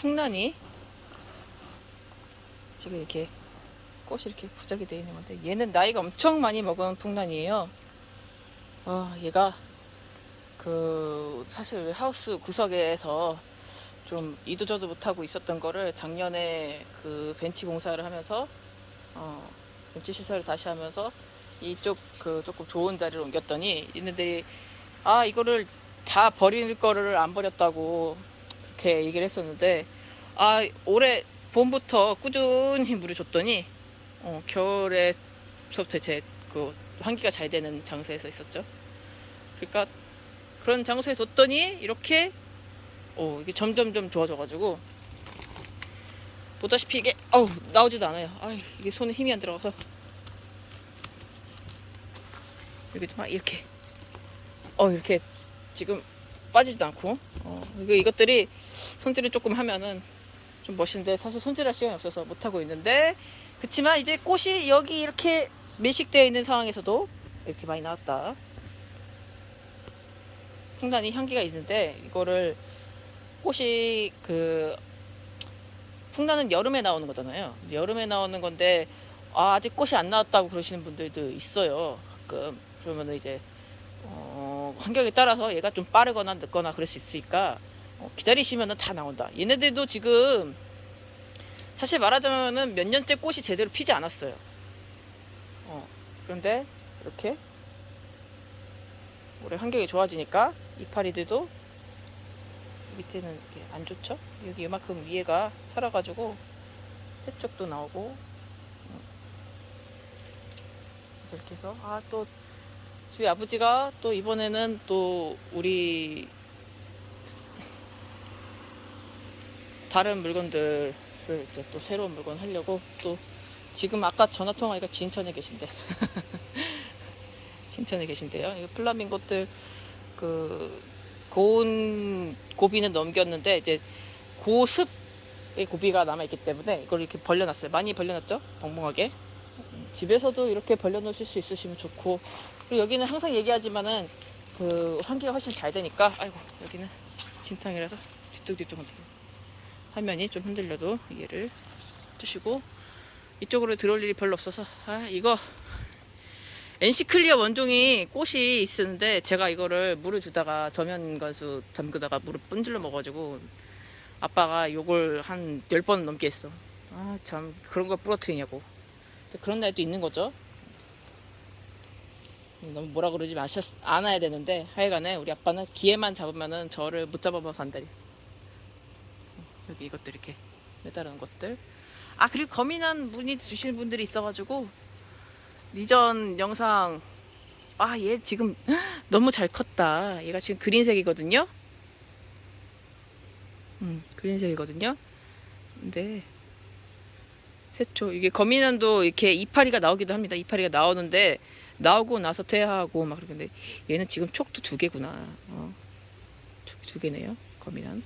풍란이 지금 이렇게 꽃이 이렇게 부작이 되어 있는 건데 얘는 나이가 엄청 많이 먹은 풍란이에요. 아 얘가 그 사실 하우스 구석에서 좀 이도저도 못하고 있었던 거를 작년에 그 벤치 공사를 하면서 어, 벤치 시설을 다시 하면서 이쪽 그 조금 좋은 자리로 옮겼더니 얘네들이 아 이거를 다 버릴 거를 안 버렸다고 그렇게 얘기를 했었는데 아 올해 봄부터 꾸준히 물을 줬더니 어, 겨울에서부터 제그 환기가 잘 되는 장소에서 있었죠. 그러니까 그런 장소에 뒀더니 이렇게 어, 이게 점점점 좋아져가지고 보다시피 이게 어우 나오지도 않아요. 아 이게 손에 힘이 안 들어가서 여기도 막 이렇게 어 이렇게 지금 빠지지도 않고 어, 이것들이 손질을 조금 하면은 좀 멋있는데 사실 손질할 시간이 없어서 못 하고 있는데 그렇지만 이제 꽃이 여기 이렇게 밀식되어 있는 상황에서도 이렇게 많이 나왔다. 상당히 향기가 있는데 이거를 꽃이 그 풍란은 여름에 나오는 거잖아요. 여름에 나오는 건데 아, 아직 꽃이 안 나왔다고 그러시는 분들도 있어요. 가끔 그러면은 이제 어, 환경에 따라서 얘가 좀 빠르거나 늦거나 그럴 수 있으니까 어, 기다리시면은 다 나온다. 얘네들도 지금 사실 말하자면은 몇 년째 꽃이 제대로 피지 않았어요. 어, 그런데 이렇게 올해 환경이 좋아지니까 이파리들도 밑에는 이렇게 안 좋죠? 여기 이만큼 위에가 살아가지고 새쪽도 나오고 음. 이렇게 해서 아 또 저희 아버지가 또 이번에는 또 우리 다른 물건들을 이제 또 새로운 물건 하려고 또 지금 아까 전화 통화하니까 진천에 계신데 진천에 계신데요. 이 플라밍고들 그 고운 고비는 넘겼는데 이제 고습의 고비가 남아 있기 때문에 이걸 이렇게 벌려놨어요. 많이 벌려놨죠? 음, 집에서도 이렇게 벌려놓으실 수 있으시면 좋고 그리고 여기는 항상 얘기하지만은 그 환기가 훨씬 잘 되니까 아이고 여기는 진탕이라서 뒤뚱뒤뚱 화면이 좀 흔들려도 이해를 주시고 이쪽으로 들어올 일이 별로 없어서 아 이거. NC 클리어 원종이 꽃이 있었는데 제가 이거를 물을 주다가 저면 간수 담그다가 물을 뿜질러 먹어가지고 아빠가 요걸 한 10번 넘게 했어. 아 참 그런 걸 부러뜨리냐고. 그런 날도 있는 거죠. 너무 뭐라 그러지 마셨 않아야 되는데 하여간에 우리 아빠는 기회만 잡으면은 저를 못 잡아봐서 안 되리 여기 이것들 이렇게 매달은 것들. 아 그리고 거민한 문의 주시는 분들이 있어가지고 이전 영상. 아 얘 지금 너무 잘 컸다. 얘가 지금 그린색이거든요? 음 그린색이거든요? 근데 새초 이게 거미난도 이렇게 이파리가 나오기도 합니다. 이파리가 나오는데 나오고 나서 퇴하하고 막 그러는데 얘는 지금 촉도 두 개구나. 어. 촉이 두 개네요 거미난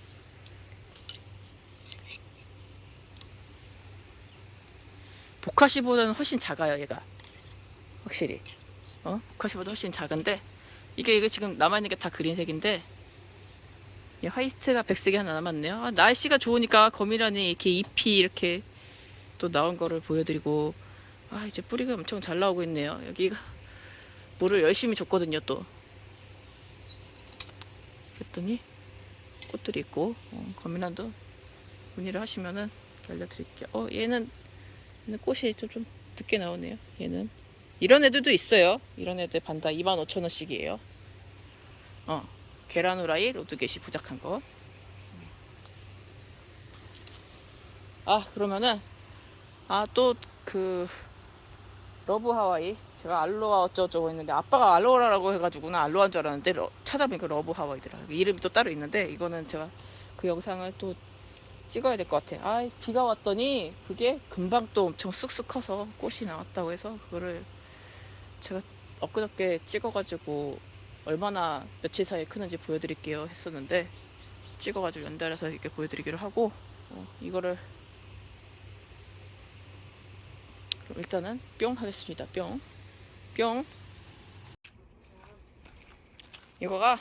보카시보다는 훨씬 작아요 얘가. 확실히. 어? 보카시보다 훨씬 작은데 이게 이거 지금 남아있는 게 다 그린색인데 이 화이트가 백색이 하나 남았네요. 아, 날씨가 좋으니까 거미란이 이렇게 잎이 이렇게 또 나온 거를 보여드리고. 아 이제 뿌리가 엄청 잘 나오고 있네요. 여기가 물을 열심히 줬거든요 또. 그랬더니 꽃들이 있고 어, 거미란도 문의를 하시면은 알려드릴게요. 어 얘는 얘는 꽃이 좀, 좀 늦게 나오네요 얘는. 이런 애들도 있어요. 이런 애들 반다 25,000원씩이에요. 어 계란 후라이 로드겟이 부작한 거. 아 그러면은 아 또 그 러브 하와이. 제가 알로하 어쩌고저쩌고 했는데 아빠가 알로하라고 해가지고는 알로하인 줄 알았는데 러- 찾아보니까 러브 하와이더라 이름이 또 따로 있는데 이거는 제가 그 영상을 또 찍어야 될 것 같아 아 비가 왔더니 그게 금방 또 엄청 쑥쑥 커서 꽃이 나왔다고 해서 그거를 제가 엊그저께 찍어가지고 얼마나 며칠 사이에 크는지 보여드릴게요 했었는데 찍어가지고 연달아서 이렇게 보여드리기로 하고 어, 이거를 그럼 일단은 뿅 하겠습니다 뿅 뿅. 이거가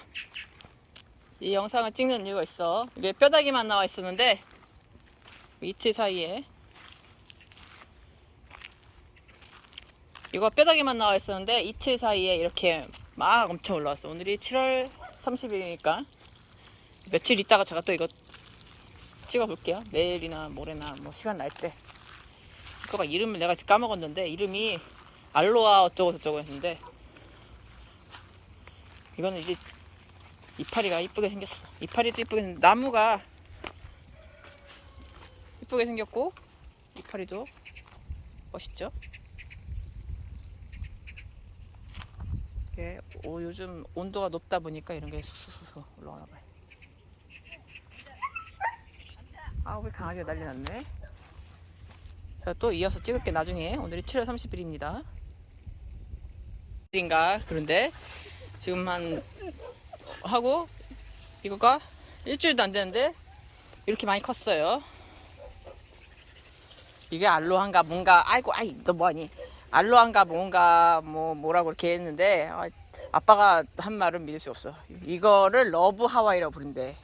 이 영상을 찍는 이유가 있어. 이게 뼈다귀만 나와 있었는데 이틀 사이에 이거 뼈다귀만 나와 있었는데 이틀 사이에 이렇게 막 엄청 올라왔어. 오늘이 7월 30일이니까 며칠 있다가 제가 또 이거 찍어볼게요. 내일이나 모레나 뭐 시간 날 때. 이거가 이름을 내가 까먹었는데 이름이 알로아 어쩌고 저쩌고 했는데 이거는 이제 이파리가 이쁘게 생겼어. 이파리도 이쁘게 나무가 이쁘게 생겼고 이파리도 멋있죠? 이게 오, 요즘 온도가 높다 보니까 이런 게 수수수수 올라오나 봐요. 아, 우리 강아지가 난리 났네. 자, 또 이어서 찍을게 나중에. 오늘이 7월 30일입니다. 인가 그런데 지금 한 하고 이거가 일주일도 안 되는데 이렇게 많이 컸어요. 이게 알로한가 뭔가 아이고 아이 너 뭐하니 알로한가 뭔가 뭐 뭐라고 이렇게 했는데 아, 아빠가 한 말은 믿을 수 없어. 이거를 러브 하와이라고 부른대.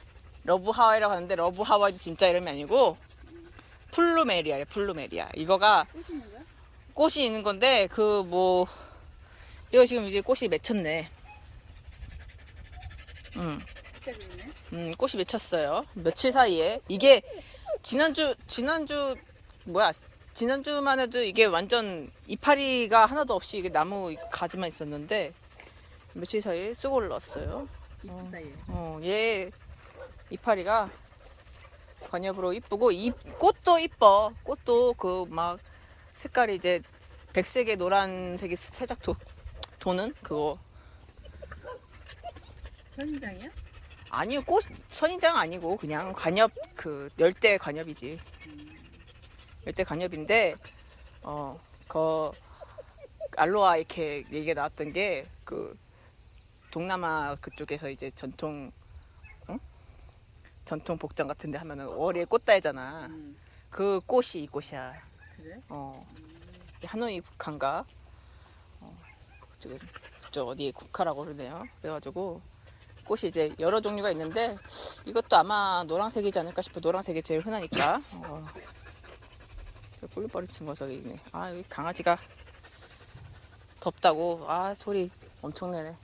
러브 하와이라고 하는데 러브 하와이도 진짜 이름이 아니고 플루메리아래 플루메리아. 이거가 꽃이 있는 건데 그 뭐 이거 지금 이제 꽃이 맺혔네. 음. 음, 꽃이 맺혔어요. 며칠 사이에. 이게 지난주, 지난주, 뭐야. 지난주만 해도 이게 완전 이파리가 하나도 없이 이게 나무 가지만 있었는데 며칠 사이에 쑥 올라왔어요. 이쁘다 얘. 어, 얘 이파리가 관엽으로 이쁘고 이 꽃도 이뻐. 꽃도 그 막 색깔이 이제 백색에 노란색이 살짝 도, 도는 그거 선인장이야? 아니요 꽃 선인장 아니고 그냥 관엽 그 열대 관엽이지 음. 열대 관엽인데 어그 알로아 이렇게 얘기가 나왔던 게 그 동남아 그쪽에서 이제 전통 응? 전통 복장 같은데 하면은 월에 꽃달잖아 음. 그 꽃이 이 꽃이야 그래? 어 음. 하노이 국화인가 어 그쪽 그쪽 어디 국화라고 그러네요 그래가지고 꽃이 이제 여러 종류가 있는데 이것도 아마 노란색이지 않을까 싶어 노란색이 제일 흔하니까 어. 꿀벌이 친거 저기 있네. 아 여기 강아지가 덥다고. 아 소리 엄청 내네.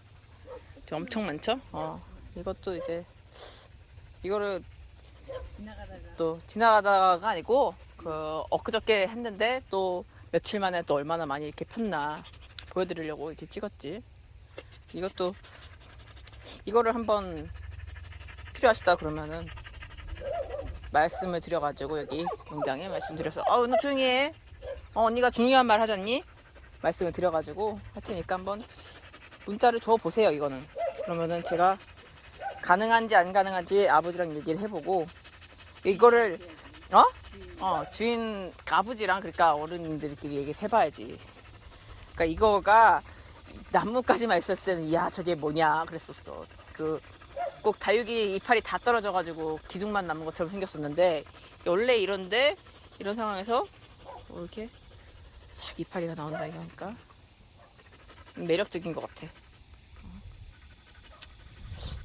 엄청 많죠? 어 이것도 이제 이거를 또 지나가다가 아니고 그 엊그저께 했는데 또 며칠 만에 또 얼마나 많이 이렇게 폈나 보여드리려고 이렇게 찍었지. 이것도 이거를 한번 필요하시다 그러면은 말씀을 드려가지고 여기 농장에 말씀드려서 어, 너 조용히 해. 어, 언니가 중요한 말 하잖니? 말씀을 드려가지고 할 테니까 한번 문자를 줘 보세요. 이거는 그러면은 제가 가능한지 안 가능한지 아버지랑 얘기를 해보고 이거를 어? 어 주인 아버지랑 그러니까 어른들끼리 얘기를 해봐야지. 그러니까 이거가 나무까지만 있었을 때는 야 저게 뭐냐 그랬었어. 그 꼭 다육이 이파리 다 떨어져가지고 기둥만 남은 것처럼 생겼었는데 원래 이런데 이런 상황에서 뭐 이렇게 싹 이파리가 나온다 이거니까 매력적인 것 같아.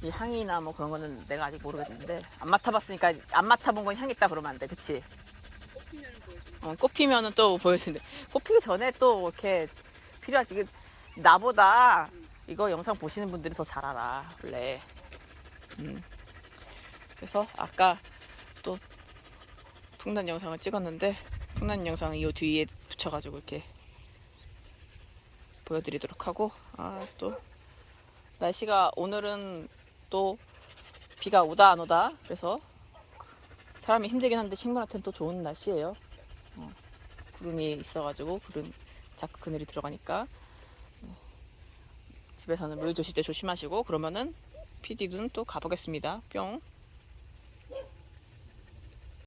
이 향이나 뭐 그런 거는 내가 아직 모르겠는데 안 맡아봤으니까 안 맡아본 건 향 있다 그러면 안 돼, 그치? 어, 꽃피면은 또 보여주는데 꽃피기 전에 또 이렇게 필요하지. 나보다 이거 영상 보시는 분들이 더 잘 알아 원래. 음. 그래서 아까 또 풍란 영상을 찍었는데 풍란 영상을 이 뒤에 붙여가지고 이렇게 보여드리도록 하고 아 또 날씨가 오늘은 또 비가 오다 안 오다 그래서 사람이 힘들긴 한데 식물한테는 또 좋은 날씨예요. 어, 구름이 있어가지고 구름 자꾸 그늘이 들어가니까 네. 집에서는 물 주실 때 조심하시고 그러면은 PD는 또 가보겠습니다. 뿅.